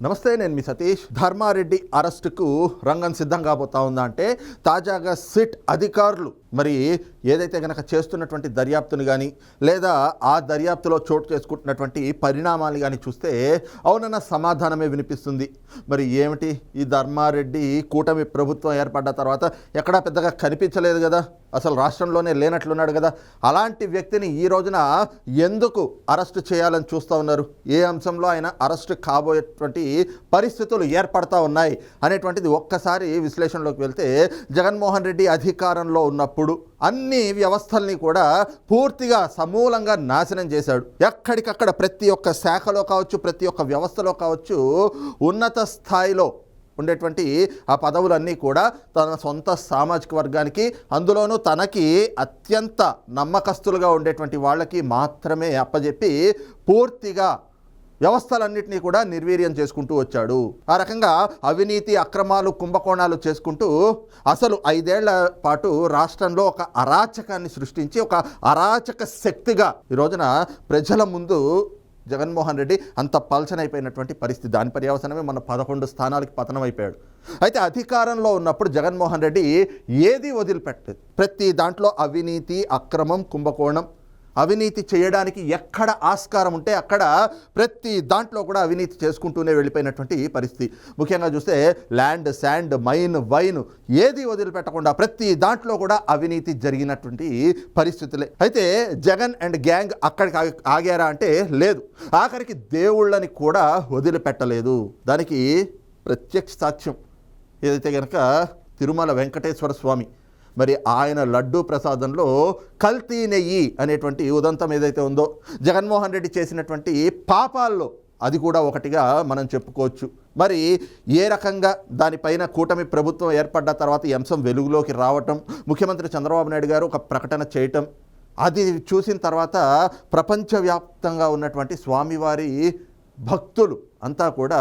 నమస్తే నేను మీ సతీష్. ధర్మారెడ్డి అరెస్టుకు రంగం సిద్ధం కాబోతా ఉందా అంటే తాజాగా సిట్ అధికారులు మరి ఏదైతే గనక చేస్తున్నటువంటి దర్యాప్తుని కానీ లేదా ఆ దర్యాప్తులో చోటు చేసుకుంటున్నటువంటి పరిణామాలు కానీ చూస్తే అవునన్న సమాధానమే వినిపిస్తుంది. మరి ఏమిటి? ఈ ధర్మారెడ్డి కూటమి ప్రభుత్వం ఏర్పడ్డ తర్వాత ఎక్కడా పెద్దగా కనిపించలేదు కదా. అసలు రాష్ట్రంలోనే లేనట్లున్నాడు కదా. అలాంటి వ్యక్తిని ఈ రోజున ఎందుకు అరెస్టు చేయాలని చూస్తూ ఉన్నారు? ఏ అంశంలో ఆయన అరెస్టు కాబోయేటువంటి పరిస్థితులు ఏర్పడతా ఉన్నాయి అనేటువంటిది ఒక్కసారి విశ్లేషణలోకి వెళ్తే జగన్మోహన్ రెడ్డి అధికారంలో ఉన్నప్పుడు అన్ని వ్యవస్థల్ని కూడా పూర్తిగా సమూలంగా నాశనం చేశాడు. ఎక్కడికక్కడ ప్రతి ఒక్క శాఖలో కావచ్చు ప్రతి ఒక్క వ్యవస్థలో కావచ్చు ఉన్నత స్థాయిలో ఉండేటువంటి ఆ పదవులన్నీ కూడా తన సొంత సామాజిక వర్గానికి అందులోనూ తనకి అత్యంత నమ్మకస్తులుగా ఉండేటువంటి వాళ్ళకి మాత్రమే అప్పజెప్పి పూర్తిగా వ్యవస్థలన్నింటినీ కూడా నిర్వీర్యం చేసుకుంటూ వచ్చాడు. ఆ రకంగా అవినీతి అక్రమాలు కుంభకోణాలు చేసుకుంటూ అసలు ఐదేళ్ళ పాటు రాష్ట్రంలో ఒక అరాచకాన్ని సృష్టించి ఒక అరాచక శక్తిగా ఈ రోజున ప్రజల ముందు జగన్మోహన్ రెడ్డి అంత పల్చనైపోయినటువంటి పరిస్థితి. దాని పర్యవసనమే మన పదకొండు స్థానాలకి పతనం అయిపోయాడు అయితే అధికారంలో ఉన్నప్పుడు జగన్మోహన్ రెడ్డి ఏది వదిలిపెట్టలేదు. ప్రతి దాంట్లో అవినీతి అక్రమం కుంభకోణం అవినీతి చేయడానికి ఎక్కడ ఆస్కారం ఉంటే అక్కడ ప్రతి దాంట్లో కూడా అవినీతి చేసుకుంటూనే వెళ్ళిపోయినటువంటి పరిస్థితి. ముఖ్యంగా చూస్తే ల్యాండ్ శాండ్ మైన్ వైన్ ఏది వదిలిపెట్టకుండా ప్రతి దాంట్లో కూడా అవినీతి జరిగినటువంటి పరిస్థితులే. అయితే జగన్ అండ్ గ్యాంగ్ అక్కడికి ఆగారా అంటే లేదు. ఆఖరికి దేవుళ్ళని కూడా వదిలిపెట్టలేదు. దానికి ప్రత్యక్ష సాక్ష్యం. ఏదైతే కనుక తిరుమల వెంకటేశ్వర స్వామి మరి ఆయన లడ్డూ ప్రసాదంలో కల్తీ నెయ్యి అనేటువంటి ఉదంతం ఏదైతే ఉందో జగన్మోహన్ రెడ్డి చేసినటువంటి పాపాల్లో అది కూడా ఒకటిగా మనం చెప్పుకోవచ్చు. మరి ఏ రకంగా దానిపైన కూటమి ప్రభుత్వం ఏర్పడ్డ తర్వాత ఈ అంశం వెలుగులోకి రావటం ముఖ్యమంత్రి చంద్రబాబు నాయుడు గారు ఒక ప్రకటన చేయటం అది చూసిన తర్వాత ప్రపంచవ్యాప్తంగా ఉన్నటువంటి స్వామివారి భక్తులు అంతా కూడా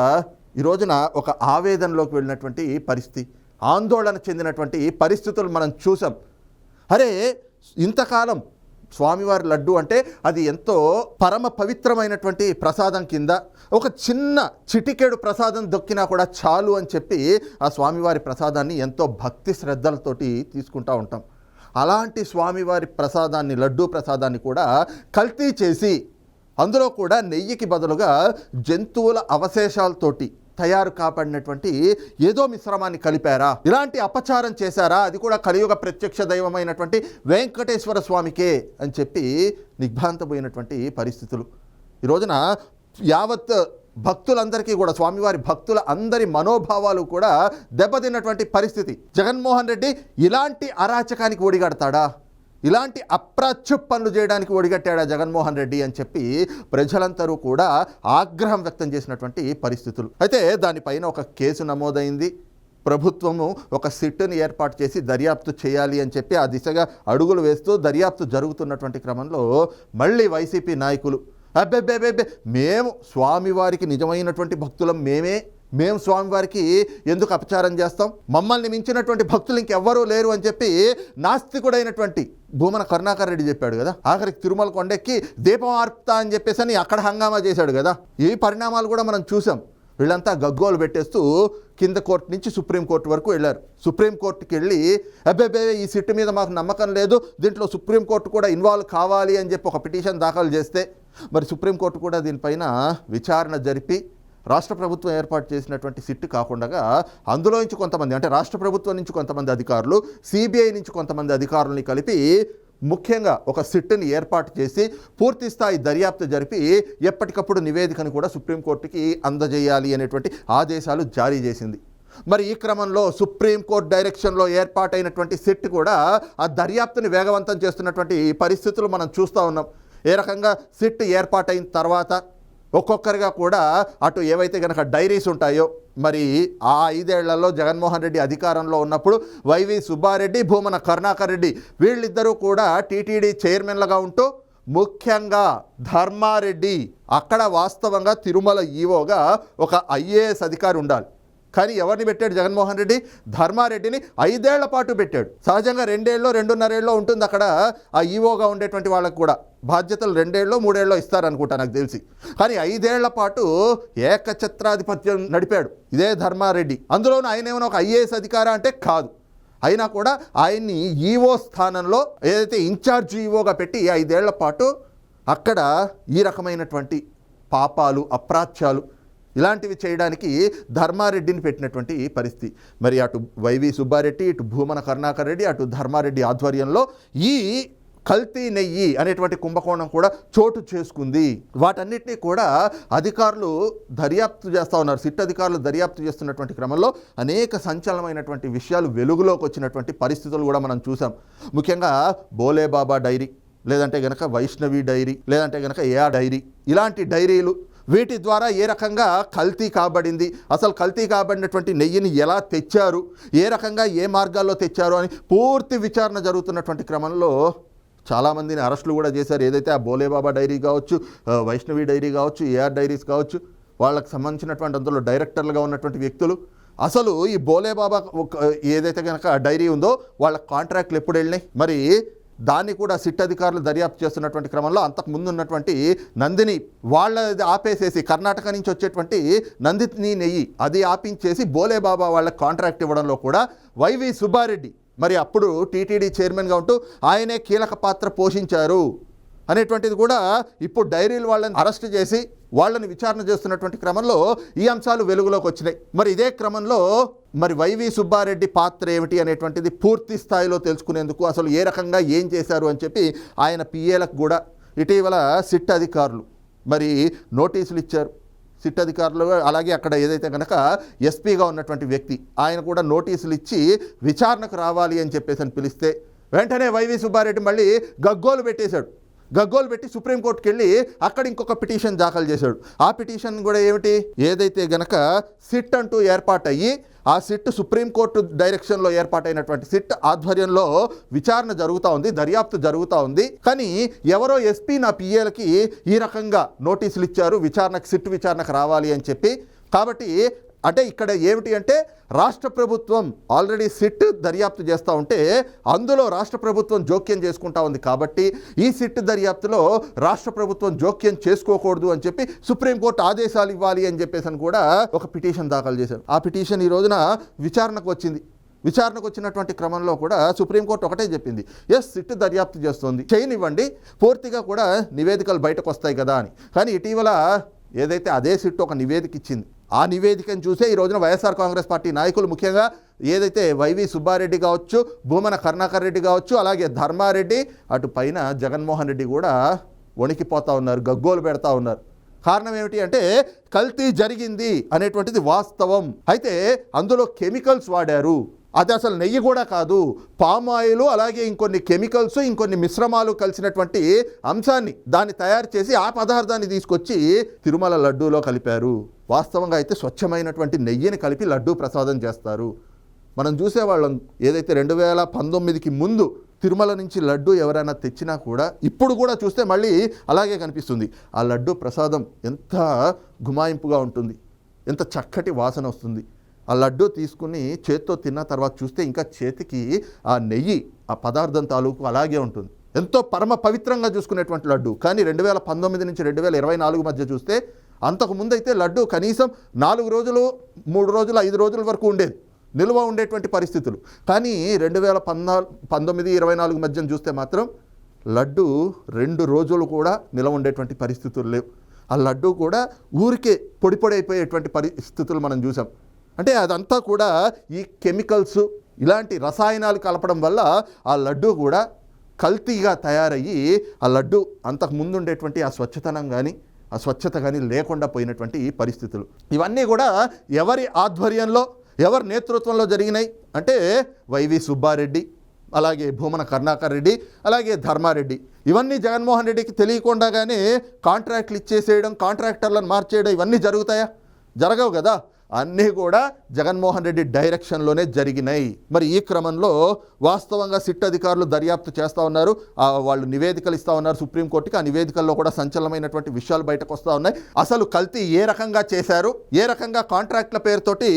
ఈ రోజున ఒక ఆవేదనలోకి వెళ్ళినటువంటి పరిస్థితి. ఆందోళన చెందినటువంటి పరిస్థితులు మనం చూసాం. అరే ఇంతకాలం స్వామివారి లడ్డు అంటే అది ఎంతో పరమ పవిత్రమైనటువంటి ప్రసాదం కింద ఒక చిన్న చిటికెడు ప్రసాదం దొక్కినా కూడా చాలు అని చెప్పి ఆ స్వామివారి ప్రసాదాన్ని ఎంతో భక్తి శ్రద్ధలతోటి తీసుకుంటా ఉంటాం. అలాంటి స్వామివారి ప్రసాదాన్ని లడ్డూ ప్రసాదాన్ని కూడా కల్తీ చేసి అందులో కూడా నెయ్యికి బదులుగా జంతువుల అవశేషాలతోటి తయారు కాపాడినటువంటి ఏదో మిశ్రమాన్ని కలిపారా? ఇలాంటి అపచారం చేశారా? అది కూడా కలియుగ ప్రత్యక్ష దైవమైనటువంటి వెంకటేశ్వర స్వామికే అని చెప్పి దిగ్భ్రాంతపోయినటువంటి పరిస్థితులు. ఈ రోజున యావత్ భక్తులందరికీ కూడా స్వామివారి భక్తుల అందరి మనోభావాలు కూడా దెబ్బతిన్నటువంటి పరిస్థితి. జగన్మోహన్ రెడ్డి ఇలాంటి అరాచకానికి ఒడిగడతాడా? ఇలాంటి అప్రాచ్య పనులు చేయడానికి ఒడిగట్టాడా జగన్మోహన్ రెడ్డి అని చెప్పి ప్రజలందరూ కూడా ఆగ్రహం వ్యక్తం చేసినటువంటి పరిస్థితులు. అయితే దానిపైన ఒక కేసు నమోదైంది. ప్రభుత్వము ఒక సిట్టుని ఏర్పాటు చేసి దర్యాప్తు చేయాలి అని చెప్పి ఆ దిశగా అడుగులు వేస్తూ దర్యాప్తు జరుగుతున్నటువంటి క్రమంలో మళ్ళీ వైసీపీ నాయకులు అబ్బెబ్బెబ్బెబ్బే మేము స్వామివారికి నిజమైనటువంటి భక్తులం మేమే మేము స్వామివారికి ఎందుకు అపచారం చేస్తాం? మమ్మల్ని మించినటువంటి భక్తులు ఇంకెవ్వరూ లేరు అని చెప్పి నాస్తికుడైనటువంటి భూమన కరుణాకర్ రెడ్డి చెప్పాడు కదా. ఆఖరికి తిరుమల కొండెక్కి దీపం ఆర్పుతా అని చెప్పేసి అని అక్కడ హంగామా చేశాడు కదా. ఈ పరిణామాలు కూడా మనం చూసాం. వీళ్ళంతా గగ్గోలు పెట్టేస్తూ కింద కోర్టు నుంచి సుప్రీంకోర్టు వరకు వెళ్ళారు. సుప్రీంకోర్టుకి వెళ్ళి అబ్బే ఈ సిట్టు మీద మాకు నమ్మకం లేదు దీంట్లో సుప్రీంకోర్టు కూడా ఇన్వాల్వ్ కావాలి అని చెప్పి ఒక పిటిషన్ దాఖలు చేస్తే మరి సుప్రీంకోర్టు కూడా దీనిపైన విచారణ జరిపి రాష్ట్ర ప్రభుత్వం ఏర్పాటు చేసినటువంటి సిట్టు కాకుండా అందులో నుంచి కొంతమంది అంటే రాష్ట్ర ప్రభుత్వం నుంచి కొంతమంది అధికారులు సిబిఐ నుంచి కొంతమంది అధికారులని కలిపి ముఖ్యంగా ఒక సిట్టుని ఏర్పాటు చేసి పూర్తి స్థాయి దర్యాప్తు జరిపి ఎప్పటికప్పుడు నివేదికను కూడా సుప్రీంకోర్టుకి అందజేయాలి అనేటువంటి ఆదేశాలు జారీ చేసింది. మరి ఈ క్రమంలో సుప్రీంకోర్టు డైరెక్షన్లో ఏర్పాటైనటువంటి సిట్ కూడా ఆ దర్యాప్తుని వేగవంతం చేస్తున్నటువంటి పరిస్థితులు మనం చూస్తూ ఉన్నాం. ఏ రకంగా సిట్ ఏర్పాటైన తర్వాత ఒక్కొక్కరిగా కూడా అటు ఏవైతే కనుక డైరీస్ ఉంటాయో మరి ఆ ఐదేళ్ళలో జగన్మోహన్ రెడ్డి అధికారంలో ఉన్నప్పుడు వైవి సుబ్బారెడ్డి భూమన కరుణాకర్ రెడ్డి వీళ్ళిద్దరూ కూడా టీటీడీ చైర్మన్లుగా ఉంటూ ముఖ్యంగా ధర్మారెడ్డి అక్కడ వాస్తవంగా తిరుమల ఈవోగా ఒక ఐఏఎస్ అధికారి ఉండాలి. కానీ ఎవరిని పెట్టాడు జగన్మోహన్ రెడ్డి? ధర్మారెడ్డిని ఐదేళ్ళ పాటు పెట్టాడు. సహజంగా రెండేళ్ళు రెండున్నరేళ్ళలో ఉంటుంది అక్కడ ఆ ఈవోగా ఉండేటువంటి వాళ్ళకు కూడా. బాధ్యతలు రెండేళ్ళలో మూడేళ్ళలో ఇస్తారనుకుంటా నాకు తెలిసి. కానీ ఐదేళ్ళ పాటు ఏకఛత్రాధిపత్యం నడిపాడు ఇదే ధర్మారెడ్డి. అందులోనూ ఆయన ఏమైనా ఒక ఐఏఎస్ అధికార అంటే కాదు. అయినా కూడా ఆయన్ని ఈఓ స్థానంలో ఏదైతే ఇన్ఛార్జ్ ఈఓగా పెట్టి ఐదేళ్ళ పాటు అక్కడ ఈ రకమైనటువంటి పాపాలు అప్రాచ్యాలు ఇలాంటివి చేయడానికి ధర్మారెడ్డిని పెట్టినటువంటి పరిస్థితి. మరి అటు వైవి సుబ్బారెడ్డి ఇటు భూమన కరుణాకర్ రెడ్డి అటు ధర్మారెడ్డి ఆధ్వర్యంలో ఈ కల్తీ నెయ్యి అనేటువంటి కుంభకోణం కూడా చోటు చేసుకుంది. వాటన్నిటినీ కూడా అధికారులు దర్యాప్తు చేస్తూ ఉన్నారు. సిట్ అధికారులు దర్యాప్తు చేస్తున్నటువంటి క్రమంలో అనేక సంచలనమైనటువంటి విషయాలు వెలుగులోకి వచ్చినటువంటి పరిస్థితులు కూడా మనం చూసాం. ముఖ్యంగా బోలేబాబా డైరీ లేదంటే గనక వైష్ణవి డైరీ లేదంటే గనక ఏఆర్ డైరీ ఇలాంటి డైరీలు వీటి ద్వారా ఏ రకంగా కల్తీ కాబడింది? అసలు కల్తీ కాబడినటువంటి నెయ్యిని ఎలా తెచ్చారు? ఏ రకంగా ఏ మార్గాల్లో తెచ్చారు అని పూర్తి విచారణ జరుగుతున్నటువంటి క్రమంలో చాలామందిని అరెస్టులు కూడా చేశారు. ఏదైతే ఆ బోలేబాబా డైరీ కావచ్చు వైష్ణవి డైరీ కావచ్చు ఏఆర్ డైరీస్ కావచ్చు వాళ్ళకి సంబంధించినటువంటి అందులో డైరెక్టర్లుగా ఉన్నటువంటి వ్యక్తులు అసలు ఈ బోలేబాబా ఒక- ఏదైతే కనుక డైరీ ఉందో వాళ్ళ కాంట్రాక్ట్లు ఎప్పుడు వెళ్ళినాయి? మరి దాన్ని కూడా సిట్ అధికారులు దర్యాప్తు చేస్తున్నటువంటి క్రమంలో అంతకు ముందు ఉన్నటువంటి నందిని వాళ్ళది ఆపేసేసి కర్ణాటక నుంచి వచ్చేటువంటి నందిని నెయ్యి అది ఆపించేసి బోలేబాబా వాళ్ళకి కాంట్రాక్ట్ ఇవ్వడంలో కూడా వైవి సుబ్బారెడ్డి మరి అప్పుడు టీటీడీ చైర్మన్గా ఉంటూ ఆయనే కీలక పాత్ర పోషించారు అనేటువంటిది కూడా ఇప్పుడు డైరీలు వాళ్ళని అరెస్ట్ చేసి వాళ్ళని విచారణ చేస్తున్నటువంటి క్రమంలో ఈ అంశాలు వెలుగులోకి వచ్చినాయి. మరి ఇదే క్రమంలో మరి వైవి సుబ్బారెడ్డి పాత్ర ఏమిటి అనేటువంటిది పూర్తి స్థాయిలో తెలుసుకునేందుకు అసలు ఏ రకంగా ఏం చేశారు అని చెప్పి ఆయన పిఏలకు కూడా ఇటీవల సిట్ అధికారులు మరి నోటీసులు ఇచ్చారు. సిట్ అధికారులు అలాగే అక్కడ ఏదైతే కనుక ఎస్పీగా ఉన్నటువంటి వ్యక్తి ఆయన కూడా నోటీసులు ఇచ్చి విచారణకు రావాలి అని చెప్పేసి అని పిలిస్తే వెంటనే వైవి సుబ్బారెడ్డి మళ్ళీ గగ్గోలు పెట్టేశాడు. గగ్గోలు పెట్టి సుప్రీంకోర్టుకి వెళ్ళి అక్కడ ఇంకొక పిటిషన్ దాఖలు చేశాడు. ఆ పిటిషన్ కూడా ఏమిటి? ఏదైతే గనక సిట్ అంటూ ఏర్పాటయ్యి ఆ సిట్ సుప్రీంకోర్టు డైరెక్షన్లో ఏర్పాటైనటువంటి సిట్ ఆధ్వర్యంలో విచారణ జరుగుతూ ఉంది దర్యాప్తు జరుగుతూ ఉంది. కానీ ఎవరో ఎస్పీ నా పిఏలకి ఈ రకంగా నోటీసులు ఇచ్చారు విచారణకు సిట్ విచారణకు రావాలి అని చెప్పి. కాబట్టి అంటే ఇక్కడ ఏమిటి అంటే రాష్ట్ర ప్రభుత్వం ఆల్రెడీ సిట్ దర్యాప్తు చేస్తూ ఉంటే అందులో రాష్ట్ర ప్రభుత్వం జోక్యం చేసుకుంటా ఉంది కాబట్టి ఈ సిట్ దర్యాప్తులో రాష్ట్ర ప్రభుత్వం జోక్యం చేసుకోకూడదు అని చెప్పి సుప్రీంకోర్టు ఆదేశాలు ఇవ్వాలి అని చెప్పేసి అని కూడా ఒక పిటిషన్ దాఖలు చేశారు. ఆ పిటిషన్ ఈ రోజున విచారణకు వచ్చింది. విచారణకు వచ్చినటువంటి క్రమంలో కూడా సుప్రీంకోర్టు ఒకటే చెప్పింది. ఎస్ సిట్ దర్యాప్తు చేస్తుంది. చేయనివ్వండి పూర్తిగా కూడా నివేదికలు బయటకు వస్తాయి కదా అని. కానీ ఇటీవల ఏదైతే అదే సిట్ ఒక నివేదిక ఇచ్చింది ఆ నివేదికను చూసే ఈ రోజున వైఎస్ఆర్ కాంగ్రెస్ పార్టీ నాయకులు ముఖ్యంగా ఏదైతే వైవి సుబ్బారెడ్డి కావచ్చు భూమన కరుణాకర్ రెడ్డి కావచ్చు అలాగే ధర్మారెడ్డి అటు పైన జగన్మోహన్ రెడ్డి కూడా వణికిపోతా ఉన్నారు గగ్గోలు పెడతా ఉన్నారు. కారణం ఏమిటి అంటే కల్తీ జరిగింది అనేటువంటిది వాస్తవం. అయితే అందులో కెమికల్స్ వాడారు. అది అసలు నెయ్యి కూడా కాదు. పామ్ ఆయిల్ అలాగే ఇంకొన్ని కెమికల్స్ ఇంకొన్ని మిశ్రమాలు కలిసినటువంటి అంశాన్ని దాన్ని తయారు చేసి ఆ పదార్థాన్ని తీసుకొచ్చి తిరుమల లడ్డూలో కలిపారు. వాస్తవంగా అయితే స్వచ్ఛమైనటువంటి నెయ్యిని కలిపి లడ్డూ ప్రసాదం చేస్తారు. మనం చూసేవాళ్ళం ఏదైతే రెండు వేల పంతొమ్మిదికి ముందు తిరుమల నుంచి లడ్డు ఎవరైనా తెచ్చినా కూడా ఇప్పుడు కూడా చూస్తే మళ్ళీ అలాగే కనిపిస్తుంది. ఆ లడ్డు ప్రసాదం ఎంత గుమాయింపుగా ఉంటుంది. ఎంత చక్కటి వాసన వస్తుంది. ఆ లడ్డు తీసుకుని చేత్తో తిన్న తర్వాత చూస్తే ఇంకా చేతికి ఆ నెయ్యి ఆ పదార్థం తాలూకు అలాగే ఉంటుంది. ఎంతో పరమ పవిత్రంగా చూసుకునేటువంటి లడ్డు. కానీ రెండు వేల పంతొమ్మిది నుంచి రెండు వేల ఇరవై నాలుగు మధ్య చూస్తే అంతకుముందైతే లడ్డు కనీసం నాలుగు రోజులు మూడు రోజులు ఐదు రోజుల వరకు ఉండేది. నిల్వ ఉండేటువంటి పరిస్థితులు. కానీ రెండు వేల పద్నాలుగు పంతొమ్మిది ఇరవై నాలుగు మధ్యన చూస్తే మాత్రం లడ్డు రెండు రోజులు కూడా నిల్వ ఉండేటువంటి పరిస్థితులు లేవు. ఆ లడ్డు కూడా ఊరికే పొడి పొడి అయిపోయేటువంటి పరిస్థితులు మనం చూసాం. అంటే అదంతా కూడా ఈ కెమికల్స్ ఇలాంటి రసాయనాలు కలపడం వల్ల ఆ లడ్డు కూడా కల్తీగా తయారయ్యి ఆ లడ్డు అంతకు ముందు ఉండేటువంటి ఆ స్వచ్ఛతనం కానీ స్వచ్ఛత కానీ లేకుండా పోయినటువంటి పరిస్థితులు. ఇవన్నీ కూడా ఎవరి ఆధ్వర్యంలో ఎవరి నేతృత్వంలో జరిగినాయి? అంటే వైవి సుబ్బారెడ్డి అలాగే భూమన కర్ణాకర్ రెడ్డి అలాగే ధర్మారెడ్డి. ఇవన్నీ జగన్మోహన్ రెడ్డికి తెలియకుండాగానే కాంట్రాక్ట్లు ఇచ్చేసేయడం కాంట్రాక్టర్లను మార్చేయడం ఇవన్నీ జరుగుతాయా? జరగవు కదా. అన్నీ కూడా జగన్మోహన్ రెడ్డి డైరెక్షన్లోనే జరిగినాయి. మరి ఈ క్రమంలో వాస్తవంగా సిట్ అధికారులు దర్యాప్తు చేస్తూ ఉన్నారు. వాళ్ళు నివేదికలు ఇస్తూ ఉన్నారు సుప్రీంకోర్టుకి ఆ నివేదికల్లో కూడా సంచలనమైనటువంటి విషయాలు బయటకు వస్తూ ఉన్నాయి. అసలు కల్తీ ఏ రకంగా చేశారు? ఏ రకంగా కాంట్రాక్ట్ల పేరుతోటి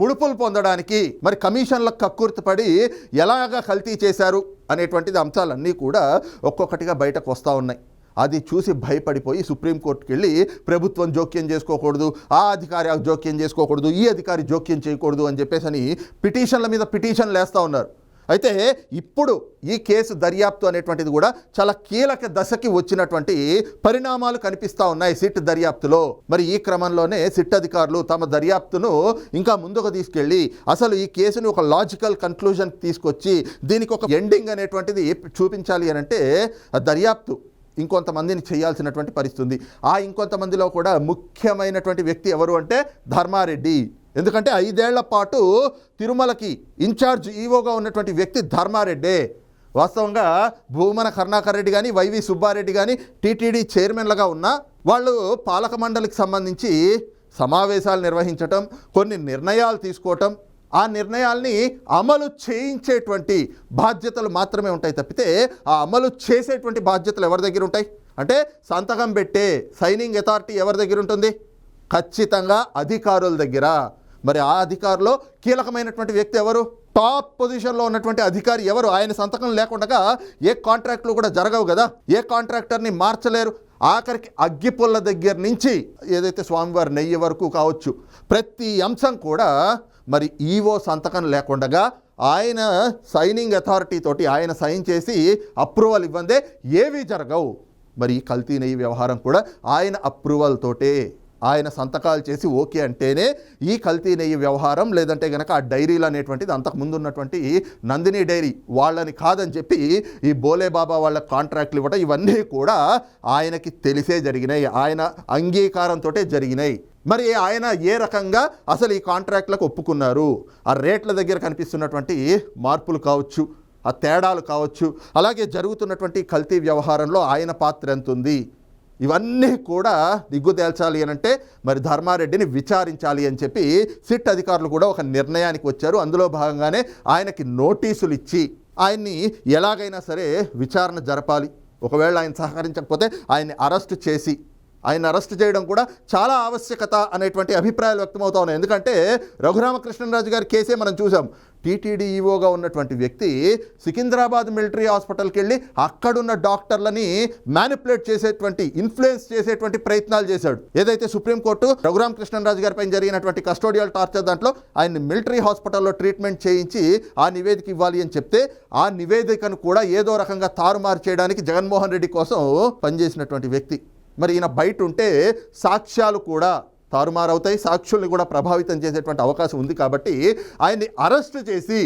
ముడుపులు పొందడానికి మరి కమిషన్లకు కక్కుర్తిపడి ఎలాగా కల్తీ చేశారు అనేటువంటిది అంశాలన్నీ కూడా ఒక్కొక్కటిగా బయటకు వస్తూ ఉన్నాయి. అది చూసి భయపడిపోయి సుప్రీంకోర్టుకి వెళ్ళి ప్రభుత్వం జోక్యం చేసుకోకూడదు ఆ అధికారి జోక్యం చేసుకోకూడదు ఈ అధికారి జోక్యం చేయకూడదు అని చెప్పేసి అని పిటిషన్ల మీద పిటిషన్లు వేస్తూ ఉన్నారు. అయితే ఇప్పుడు ఈ కేసు దర్యాప్తు అనేటువంటిది కూడా చాలా కీలక దశకి వచ్చినటువంటి పరిణామాలు కనిపిస్తూ ఉన్నాయి సిట్ దర్యాప్తులో. మరి ఈ క్రమంలోనే సిట్ అధికారులు తమ దర్యాప్తును ఇంకా ముందుకు తీసుకెళ్ళి అసలు ఈ కేసును ఒక లాజికల్ కన్క్లూజన్ తీసుకొచ్చి దీనికి ఒక ఎండింగ్ అనేటువంటిది చూపించాలి అని అంటే ఆ దర్యాప్తు ఇంకొంతమందిని చేయాల్సినటువంటి పరిస్థితి ఆ ఇంకొంతమందిలో కూడా ముఖ్యమైనటువంటి వ్యక్తి ఎవరు అంటే ధర్మారెడ్డి. ఎందుకంటే ఐదేళ్ళ పాటు తిరుమలకి ఇన్ఛార్జ్ ఈవోగా ఉన్నటువంటి వ్యక్తి ధర్మారెడ్డే. వాస్తవంగా భూమన కరుణాకర్ రెడ్డి కానీ వైవి సుబ్బారెడ్డి కానీ టీటీడీ చైర్మన్లుగా ఉన్న వాళ్ళు పాలక మండలికి సంబంధించి సమావేశాలు నిర్వహించటం కొన్ని నిర్ణయాలు తీసుకోవటం ఆ నిర్ణయాల్ని అమలు చేయించేటువంటి బాధ్యతలు మాత్రమే ఉంటాయి తప్పితే ఆ అమలు చేసేటువంటి బాధ్యతలు ఎవరి దగ్గర ఉంటాయి? అంటే సంతకం పెట్టే సైనింగ్ అథారిటీ ఎవరి దగ్గర ఉంటుంది? ఖచ్చితంగా అధికారుల దగ్గర. మరి ఆ అధికారులు కీలకమైనటువంటి వ్యక్తి ఎవరు? టాప్ పొజిషన్లో ఉన్నటువంటి అధికారి ఎవరు? ఆయన సంతకం లేకుండా ఏ కాంట్రాక్ట్లు కూడా జరగవు కదా? ఏ కాంట్రాక్టర్ని మార్చలేరు? ఆఖరికి అగ్గిపుల్ల దగ్గర నుంచి ఏదైతే స్వామివారి నెయ్యి వరకు కావచ్చు ప్రతి అంశం కూడా మరి ఈవో సంతకం లేకుండా ఆయన సైనింగ్ అథారిటీ తోటి ఆయన సైన్ చేసి అప్రూవల్ ఇవ్వందే ఏవి జరగవు. మరి ఈ కల్తీ నెయ్యి వ్యవహారం కూడా ఆయన అప్రూవల్ తోటే ఆయన సంతకాలు చేసి ఓకే అంటేనే ఈ కల్తీ నెయ్యి వ్యవహారం లేదంటే కనుక ఆ డైరీలు అనేటువంటిది అంతకు ముందు ఉన్నటువంటి నందిని డైరీ వాళ్ళని కాదని చెప్పి ఈ బోలేబాబా వాళ్ళ కాంట్రాక్ట్లు ఇవ్వటం ఇవన్నీ కూడా ఆయనకి తెలిసే జరిగినాయి. ఆయన అంగీకారంతో జరిగినాయి. మరి ఆయన ఏ రకంగా అసలు ఈ కాంట్రాక్ట్లకు ఒప్పుకున్నారు? ఆ రేట్ల దగ్గర కనిపిస్తున్నటువంటి మార్పులు కావచ్చు ఆ తేడాలు కావచ్చు అలాగే జరుగుతున్నటువంటి కల్తీ వ్యవహారంలో ఆయన పాత్ర ఎంత ఉంది? ఇవన్నీ కూడా దిగ్గు తేల్చాలి అని అంటే మరి ధర్మారెడ్డిని విచారించాలి అని చెప్పి సిట్ అధికారులు కూడా ఒక నిర్ణయానికి వచ్చారు. అందులో భాగంగానే ఆయనకి నోటీసులు ఇచ్చి ఆయన్ని ఎలాగైనా సరే విచారణ జరపాలి. ఒకవేళ ఆయన సహకరించకపోతే ఆయన్ని అరెస్ట్ చేసి ఆయన అరెస్ట్ చేయడం కూడా చాలా ఆవశ్యకత అనేటువంటి అభిప్రాయాలు వ్యక్తమవుతా ఉన్నాయి. ఎందుకంటే రఘురామకృష్ణరాజు గారి కేసే మనం చూసాం. టీటీడీ ఈవోగా ఉన్నటువంటి వ్యక్తి సికింద్రాబాద్ మిలిటరీ హాస్పిటల్కి వెళ్ళి అక్కడున్న డాక్టర్లని మ్యానిపులేట్ చేసేటువంటి ఇన్ఫ్లుయెన్స్ చేసేటువంటి ప్రయత్నాలు చేశాడు. ఏదైతే సుప్రీంకోర్టు రఘురామకృష్ణరాజు గారిపై జరిగినటువంటి కస్టోడియల్ టార్చర్ దాంట్లో ఆయన్ని మిలిటరీ హాస్పిటల్లో ట్రీట్మెంట్ చేయించి ఆ నివేదిక ఇవ్వాలి అని చెప్తే ఆ నివేదికను కూడా ఏదో రకంగా తారుమారు చేయడానికి జగన్మోహన్ రెడ్డి కోసం పనిచేసినటువంటి వ్యక్తి. మరి ఈయన బయట ఉంటే సాక్ష్యాలు కూడా తారుమారవుతాయి సాక్షుల్ని కూడా ప్రభావితం చేసేటువంటి అవకాశం ఉంది కాబట్టి ఆయన్ని అరెస్ట్ చేసి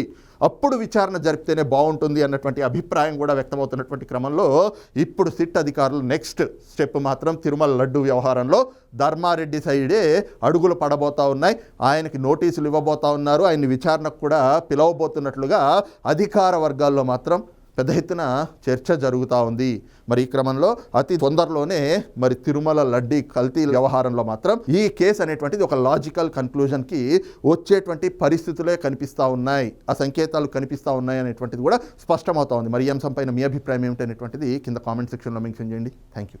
అప్పుడు విచారణ జరిపితేనే బాగుంటుంది అన్నటువంటి అభిప్రాయం కూడా వ్యక్తమవుతున్నటువంటి క్రమంలో ఇప్పుడు సిట్ అధికారులు నెక్స్ట్ స్టెప్ మాత్రం తిరుమల లడ్డు వ్యవహారంలో ధర్మారెడ్డి సైడే అడుగులు పడబోతా ఉన్నాయి. ఆయనకి నోటీసులు ఇవ్వబోతా ఉన్నారు. ఆయన్ని విచారణకు కూడా పిలవబోతున్నట్లుగా అధికార వర్గాల్లో మాత్రం పెద్ద ఎత్తున చర్చ జరుగుతూ ఉంది. మరి ఈ క్రమంలో అతి తొందరలోనే మరి తిరుమల లడ్డీ కల్తీ వ్యవహారంలో మాత్రం ఈ కేసు అనేటువంటిది ఒక లాజికల్ కన్క్లూజన్కి వచ్చేటువంటి పరిస్థితులే కనిపిస్తూ ఉన్నాయి. ఆ సంకేతాలు కనిపిస్తూ ఉన్నాయి అనేటువంటిది కూడా స్పష్టమవుతా ఉంది. మరి ఈ అంశంపైన మీ అభిప్రాయం ఏమిటనేటువంటిది కింద కామెంట్ సెక్షన్లో మెన్షన్ చేయండి. Thank you